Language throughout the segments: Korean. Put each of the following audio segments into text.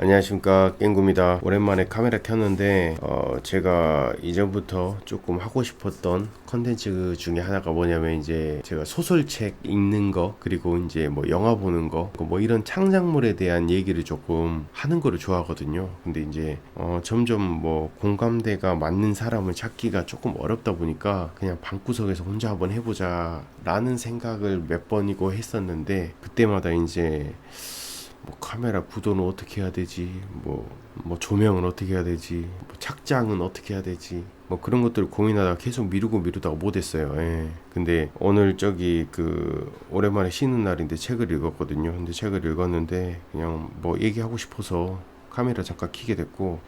안녕하십니까. 깽구입니다. 오랜만에 카메라 켰는데 어 제가 이전부터 조금 하고 싶었던 컨텐츠 중에 하나가 뭐냐면 이제 제가 소설책 읽는 거 그리고 이제 뭐 영화 보는 거 뭐 이런 창작물에 대한 얘기를 조금 하는 거를 좋아하거든요. 근데 이제 어 점점 뭐 공감대가 맞는 사람을 찾기가 조금 어렵다 보니까 그냥 방구석에서 혼자 한번 해보자 라는 생각을 몇 번이고 했었는데 그때마다 이제 뭐 카메라 구도는 어떻게 해야 되지? 뭐, 뭐 조명은 어떻게 해야 되지? 뭐 착장은 어떻게 해야 되지? 뭐 그런 것들을 고민하다가 계속 미루고 미루다가 못했어요. 예. 근데 오늘 저기 그 오랜만에 쉬는 날인데 책을 읽었거든요. 근데 책을 읽었는데 그냥 뭐 얘기하고 싶어서 카메라 잠깐 켜게 됐고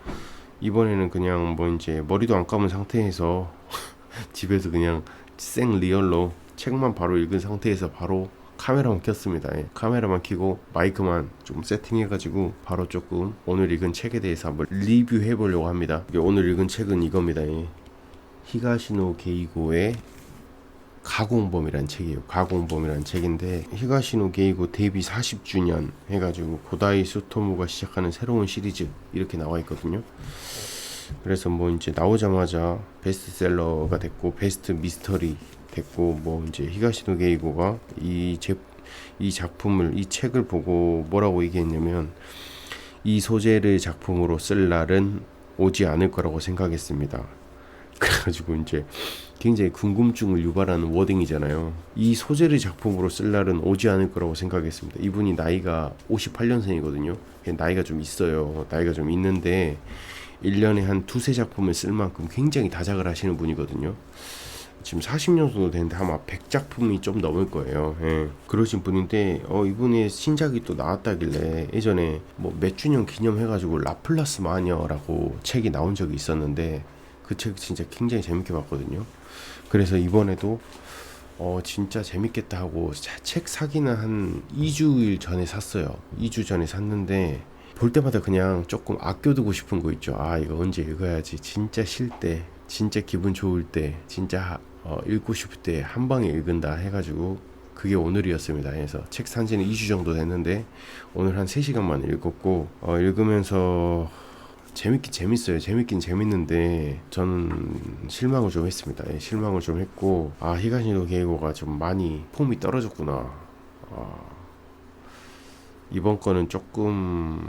이번에는 그냥 뭐 이제 머리도 안 감은 상태에서 집에서 그냥 생 리얼로 책만 바로 읽은 상태에서 바로 카메라만 켰습니다. 예. 카메라만 켜고 마이크만 좀 세팅해가지고 바로 조금 오늘 읽은 책에 대해서 한번 리뷰해 보려고 합니다. 오늘 읽은 책은 이겁니다. 예. 히가시노 게이고의 가공범이라는 책이에요. 가공범이라는 책인데 히가시노 게이고 데뷔 40주년 해가지고 고다이 수토무가 시작하는 새로운 시리즈 이렇게 나와 있거든요. 그래서 뭐 이제 나오자마자 베스트셀러가 됐고 베스트 미스터리 됐고 뭐 이제 히가시노 게이고가 이 제 이 작품을 이 책을 보고 뭐라고 얘기했냐면 이 소재를 작품으로 쓸 날은 오지 않을 거라고 생각했습니다. 그래가지고 이제 굉장히 궁금증을 유발하는 워딩이잖아요. 이 소재를 작품으로 쓸 날은 오지 않을 거라고 생각했습니다. 이분이 나이가 58년생이거든요. 나이가 좀 있어요. 나이가 좀 있는데 1년에 한 두세 작품을 쓸 만큼 굉장히 다작을 하시는 분이거든요. 지금 40년 정도 되는데 아마 100작품이 좀 넘을 거예요. 예. 그러신 분인데 어 이분의 신작이 또 나왔다길래 예전에 뭐 몇 주년 기념해가지고 라플라스 마녀라고 책이 나온 적이 있었는데 그 책 진짜 굉장히 재밌게 봤거든요. 그래서 이번에도 어 진짜 재밌겠다 하고 자- 책 사기는 한 2주일 전에 샀어요. 2주 전에 샀는데 볼 때마다 그냥 조금 아껴두고 싶은 거 있죠. 아 이거 언제 읽어야지. 진짜 쉴 때, 진짜 기분 좋을 때, 진짜 어, 읽고 싶을 때 한 방에 읽은다 해가지고 그게 오늘이었습니다. 그래서 책 산 지는 2주 정도 됐는데 오늘 한 3시간 만에 읽었고 어, 읽으면서 재밌긴 재밌어요. 재밌긴 재밌는데 저는 실망을 좀 했습니다. 예, 실망을 좀 했고 아 히가시노 게이고가 좀 많이 폼이 떨어졌구나. 아, 이번 거는 조금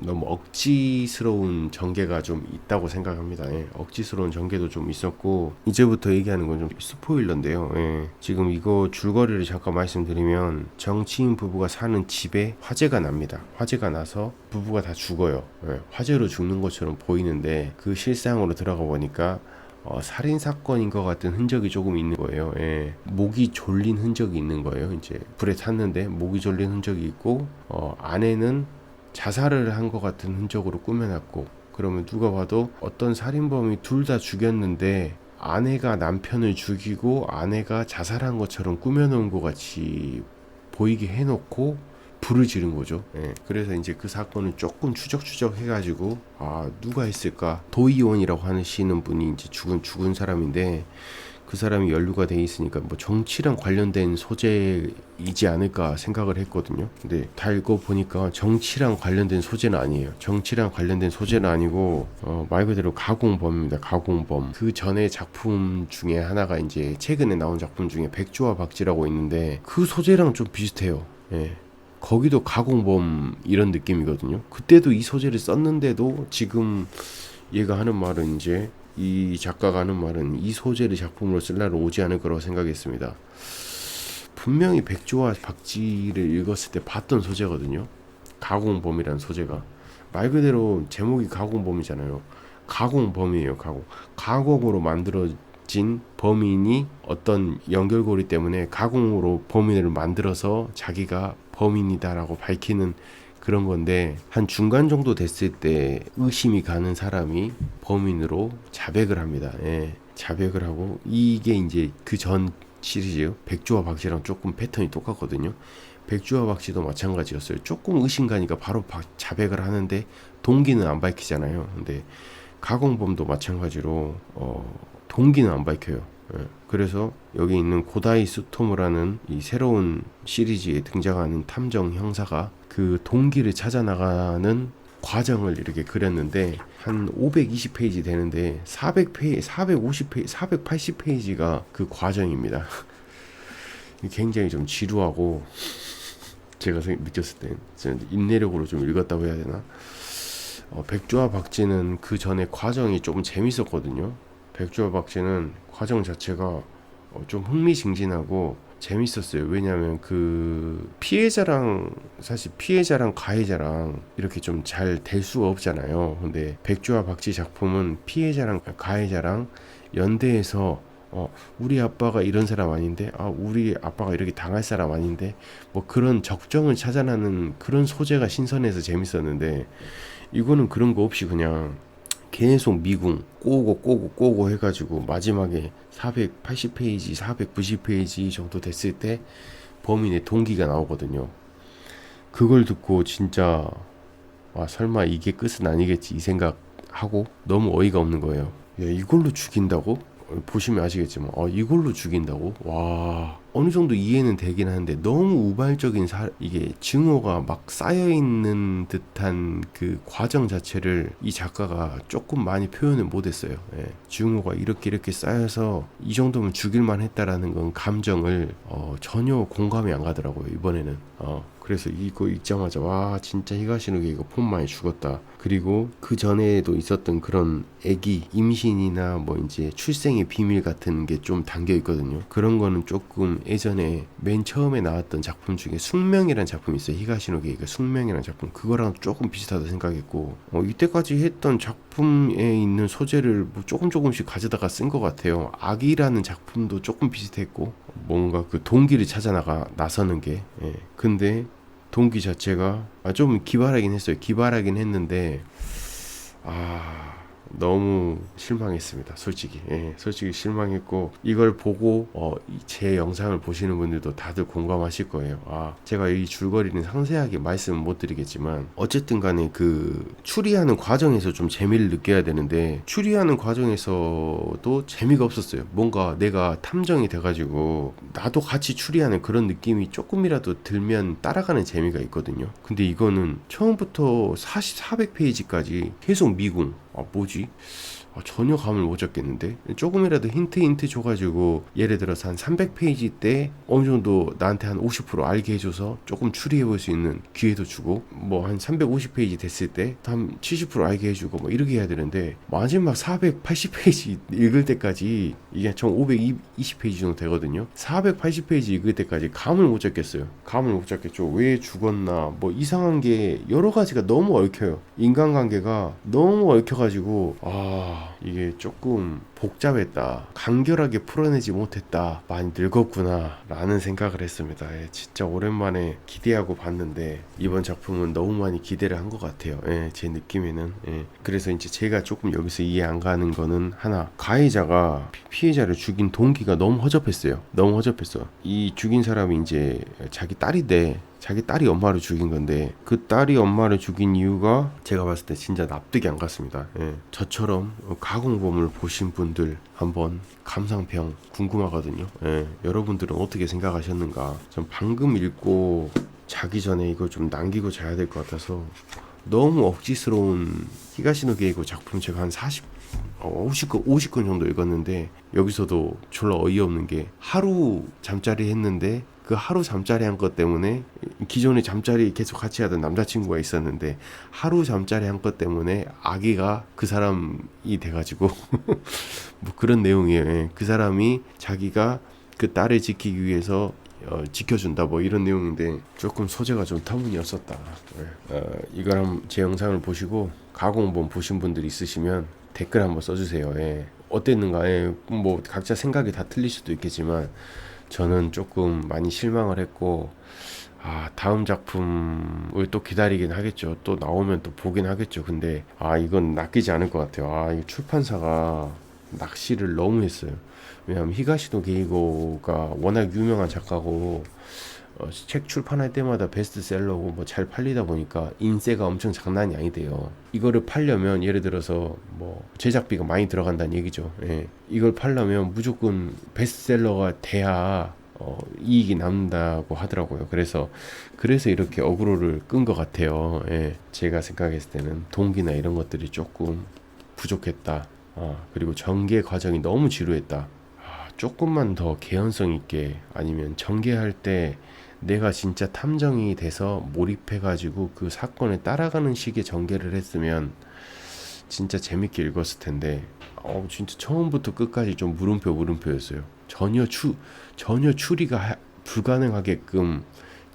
너무 억지스러운 전개가 좀 있다고 생각합니다. 예, 억지스러운 전개도 좀 있었고 이제부터 얘기하는 건 좀 스포일러인데요. 예, 지금 이거 줄거리를 잠깐 말씀드리면 정치인 부부가 사는 집에 화재가 납니다. 화재가 나서 부부가 다 죽어요. 예, 화재로 죽는 것처럼 보이는데 그 실상으로 들어가 보니까 어, 살인 사건인 것 같은 흔적이 조금 있는 거예요. 예. 목이 졸린 흔적이 있는 거예요. 이제 불에 탔는데 목이 졸린 흔적이 있고 어, 아내는 자살을 한 것 같은 흔적으로 꾸며놨고 그러면 누가 봐도 어떤 살인범이 둘 다 죽였는데 아내가 남편을 죽이고 아내가 자살한 것처럼 꾸며놓은 것 같이 보이게 해놓고 불을 지른 거죠. 예. 그래서 이제 그 사건을 조금 추적추적 해가지고 아 누가 했을까? 도이원이라고 하시는 분이 이제 죽은 죽은 사람인데 그 사람이 연루가 돼 있으니까 뭐 정치랑 관련된 소재이지 않을까 생각을 했거든요. 근데 다 읽어 보니까 정치랑 관련된 소재는 아니에요. 정치랑 관련된 소재는 아니고 어, 말 그대로 가공범입니다. 가공범. 그 전에 작품 중에 하나가 이제 최근에 나온 작품 중에 백조와 박쥐라고 있는데 그 소재랑 좀 비슷해요. 예. 거기도 가공범 이런 느낌이거든요. 그때도 이 소재를 썼는데도 지금 얘가 하는 말은 이제 이 작가가 하는 말은 이 소재를 작품으로 쓸 날은 오지 않을 거라고 생각했습니다. 분명히 백조와 박쥐를 읽었을 때 봤던 소재거든요. 가공범이라는 소재가 말 그대로 제목이 가공범이잖아요. 가공범이에요. 가공. 가공으로 만들어진 범인이 어떤 연결고리 때문에 가공으로 범인을 만들어서 자기가 범인이다라고 밝히는 그런 건데 한 중간 정도 됐을 때 의심이 가는 사람이 범인으로 자백을 합니다. 예, 자백을 하고 이게 이제 그 전 시리즈요. 백조와 박쥐랑 조금 패턴이 똑같거든요. 백조와 박쥐도 마찬가지였어요. 조금 의심 가니까 바로 박- 자백을 하는데 동기는 안 밝히잖아요. 근데 가공범도 마찬가지로 어, 동기는 안 밝혀요. 예, 그래서 여기 있는 고다이 수토무라는 이 새로운 시리즈에 등장하는 탐정 형사가 그 동기를 찾아 나가는 과정을 이렇게 그렸는데 한 520페이지 되는데 400페이지, 450페이지, 480페이지가 그 과정입니다. 굉장히 좀 지루하고 제가 생- 느꼈을 땐 인내력으로 좀 읽었다고 해야 되나? 어, 백조와 박쥐는 그 전에 과정이 조금 재밌었거든요. 백조와 박쥐는 과정 자체가 어, 좀 흥미진진하고 재밌었어요. 왜냐하면 그 피해자랑 사실 피해자랑 가해자랑 이렇게 좀 잘 될 수가 없잖아요. 근데 백조와 박쥐 작품은 피해자랑 가해자랑 연대해서 어 우리 아빠가 이런 사람 아닌데 아 우리 아빠가 이렇게 당할 사람 아닌데 뭐 그런 적정을 찾아내는 그런 소재가 신선해서 재밌었는데 이거는 그런 거 없이 그냥 계속 미궁 꼬고 꼬고 꼬고 해가지고 마지막에 480페이지, 490페이지 정도 됐을 때 범인의 동기가 나오거든요. 그걸 듣고 진짜 와 설마 이게 끝은 아니겠지 이 생각하고 너무 어이가 없는 거예요. 야, 이걸로 죽인다고? 어, 보시면 아시겠지만 아, 이걸로 죽인다고? 와 어느 정도 이해는 되긴 하는데 너무 우발적인 사, 이게 증오가 막 쌓여 있는 듯한 그 과정 자체를 이 작가가 조금 많이 표현을 못했어요. 예. 증오가 이렇게 이렇게 쌓여서 이 정도면 죽일만 했다라는 건 감정을 어, 전혀 공감이 안 가더라고요 이번에는. 어, 그래서 이거 읽자마자 와 진짜 히가시노게 이거 폰 많이 죽었다. 그리고 그 전에도 있었던 그런 애기 임신이나 뭐 이제 출생의 비밀 같은 게 좀 담겨 있거든요. 그런 거는 조금 예전에 맨 처음에 나왔던 작품 중에 숙명이라는 작품이 있어요. 히가시노게 그 숙명이라는 작품 그거랑 조금 비슷하다 생각했고 어, 이때까지 했던 작품에 있는 소재를 뭐 조금 조금씩 가져다가 쓴 것 같아요. 악이라는 작품도 조금 비슷했고 뭔가 그 동기를 찾아 나가 나서는 게 예. 근데 동기 자체가 아, 좀 기발하긴 했어요. 기발하긴 했는데 아 너무 실망했습니다. 솔직히 예, 솔직히 실망했고 이걸 보고 어, 이제 영상을 보시는 분들도 다들 공감하실 거예요. 아 제가 이 줄거리는 상세하게 말씀은 못 드리겠지만 어쨌든 간에 그 추리하는 과정에서 좀 재미를 느껴야 되는데 추리하는 과정에서도 재미가 없었어요. 뭔가 내가 탐정이 돼 가지고 나도 같이 추리하는 그런 느낌이 조금이라도 들면 따라가는 재미가 있거든요. 근데 이거는 처음부터 40, 400페이지까지 계속 미궁. 아 뭐지? 아, 전혀 감을 못 잡겠는데? 조금이라도 힌트 힌트 줘가지고 예를 들어서 한 300페이지 때 어느 정도 나한테 한 50% 알게 해줘서 조금 추리해 볼 수 있는 기회도 주고 뭐 한 350페이지 됐을 때 한 70% 알게 해주고 뭐 이렇게 해야 되는데 마지막 480페이지 읽을 때까지 이게 총 520페이지 정도 되거든요. 480페이지 읽을 때까지 감을 못 잡겠어요. 감을 못 잡겠죠. 왜 죽었나? 뭐 이상한 게 여러 가지가 너무 얽혀요. 인간관계가 너무 얽혀가지고 아 이게 조금 복잡했다 간결하게 풀어내지 못했다 많이 늙었구나 라는 생각을 했습니다. 예, 진짜 오랜만에 기대하고 봤는데 이번 작품은 너무 많이 기대를 한 것 같아요. 예, 제 느낌에는. 예. 그래서 이제 제가 조금 여기서 이해 안 가는 거는 하나 가해자가 피- 피해자를 죽인 동기가 너무 허접했어요. 너무 허접했어. 이 죽인 사람이 이제 자기 딸인데 자기 딸이 엄마를 죽인 건데 그 딸이 엄마를 죽인 이유가 제가 봤을 때 진짜 납득이 안 갔습니다. 예. 저처럼 가공범을 보신 분들 한번 감상평 궁금하거든요. 예. 여러분들은 어떻게 생각하셨는가? 전 방금 읽고 자기 전에 이거 좀 남기고 자야 될 것 같아서 너무 억지스러운 히가시노 게이고 작품 제가 한 40, 어, 50건, 50건 정도 읽었는데 여기서도 졸라 어이없는 게 하루 잠자리 했는데 그 하루 잠자리 한 것 때문에 기존에 잠자리 계속 같이 하던 남자친구가 있었는데 하루 잠자리 한 것 때문에 아기가 그 사람이 돼가지고 뭐 그런 내용이에요. 예. 그 사람이 자기가 그 딸을 지키기 위해서 어, 지켜준다 뭐 이런 내용인데 조금 소재가 좀 터무니없었다. 예. 어, 이걸 제 영상을 보시고 가공본 보신 분들 있으시면 댓글 한번 써주세요. 예. 어땠는가? 예. 뭐 각자 생각이 다 틀릴 수도 있겠지만 저는 조금 많이 실망을 했고 아 다음 작품을 또 기다리긴 하겠죠. 또 나오면 또 보긴 하겠죠. 근데 아 이건 낚이지 않을 것 같아요. 아이 출판사가 낚시를 너무 했어요. 왜냐하면 히가시노 게이고가 워낙 유명한 작가고 어, 책 출판할 때마다 베스트셀러고 뭐 잘 팔리다 보니까 인세가 엄청 장난이 아니대요. 이거를 팔려면 예를 들어서 뭐 제작비가 많이 들어간다는 얘기죠. 예. 이걸 팔려면 무조건 베스트셀러가 돼야 어, 이익이 남는다고 하더라고요. 그래서 그래서 이렇게 어그로를 끈 것 같아요. 예, 제가 생각했을 때는 동기나 이런 것들이 조금 부족했다. 아, 그리고 전개 과정이 너무 지루했다. 아, 조금만 더 개연성 있게 아니면 전개할 때 내가 진짜 탐정이 돼서 몰입해가지고 그 사건을 따라가는 식의 전개를 했으면 진짜 재밌게 읽었을 텐데 어 진짜 처음부터 끝까지 좀 물음표 물음표였어요. 전혀 추 전혀 추리가 하- 불가능하게끔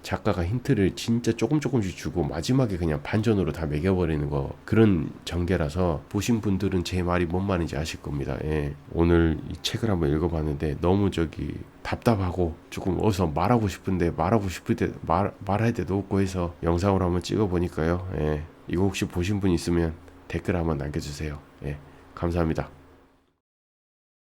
작가가 힌트를 진짜 조금 조금씩 주고 마지막에 그냥 반전으로 다 매겨버리는 거 그런 전개라서 보신 분들은 제 말이 뭔 말인지 아실 겁니다. 예. 오늘 이 책을 한번 읽어봤는데 너무 저기 답답하고 조금 어디서 말하고 싶은데 말하고 싶을 때 말, 말할 때도 없고 해서 영상으로 한번 찍어보니까요. 예. 이거 혹시 보신 분 있으면 댓글 한번 남겨주세요. 예. 감사합니다.